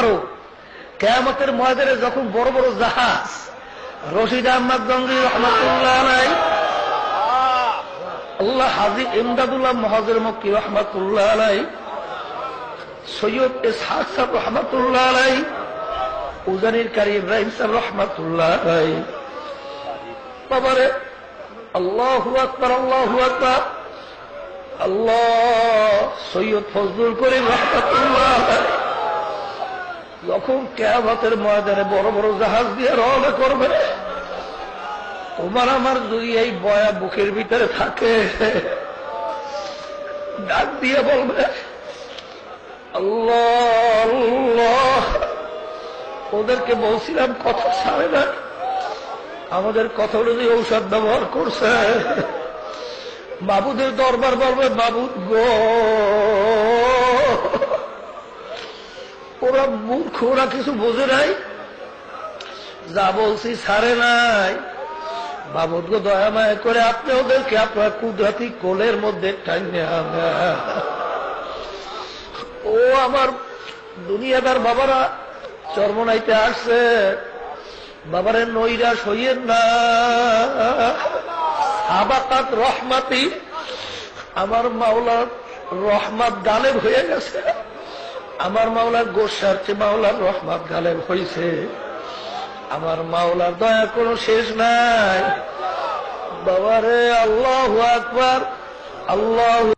আরও কেয়ামতের ময়দানে যখন বড় বড় জাহাজ, রশিদ আহমদ গঙ্গি রহমতুল্লাহ আলাই আল্লাহ হাজি ইমদাদুল্লাহ মহাজের মক্কি রহমতুল্লাহ আলাই সৈয়দ ইসহাক সাহ রহমতুল্লাহ আলাই উজানির কারি ইব্রাহিম সাহ রহমতুল্লাহ আলাই বাবারে, আল্লাহু আকবার আল্লাহু আকবার। আল্লাহ সৈয়দ ফজলুল করিম রহমতুল্লাহ আলাই যখন কেয়ামতের ময়দানে বড় বড় জাহাজ দিয়ে রওনা করবে, তোমার আমার যদি এই বয়া বুকের ভিতরে থাকে। ডাক দিয়ে বলবে, আল্লাহ ওদেরকে বলছিলাম, কথা ছাড়ে না। আমাদের কথা অনুযায়ী ঔষধ ব্যবহার করছে। বাবুদের দরবার বলবে বাবুদ গো ওরা মূর্খ ওরা কিছু বোঝে নাই? যা বলছি ছাড়ে নাই। বাবুদ গো, দয়া মায়া করে আপনি ওদেরকে আপনার কুদরাতি কোলের মধ্যে ও আমার দুনিয়াদার বাবারা, চর্মনাইতে আসছে। বাবারে নৈরা সইয়েন না। আবাকাত রহমাতি, আমার মাওলার রহমাত গালেব হয়ে গেছে। আমার মাওলার গোসার্থে মাওলার রহমত গালেব হয়েছে আমার মাওলার দয়া কোনো শেষ নাই। বাবারে আল্লাহ আকবার, আল্লাহ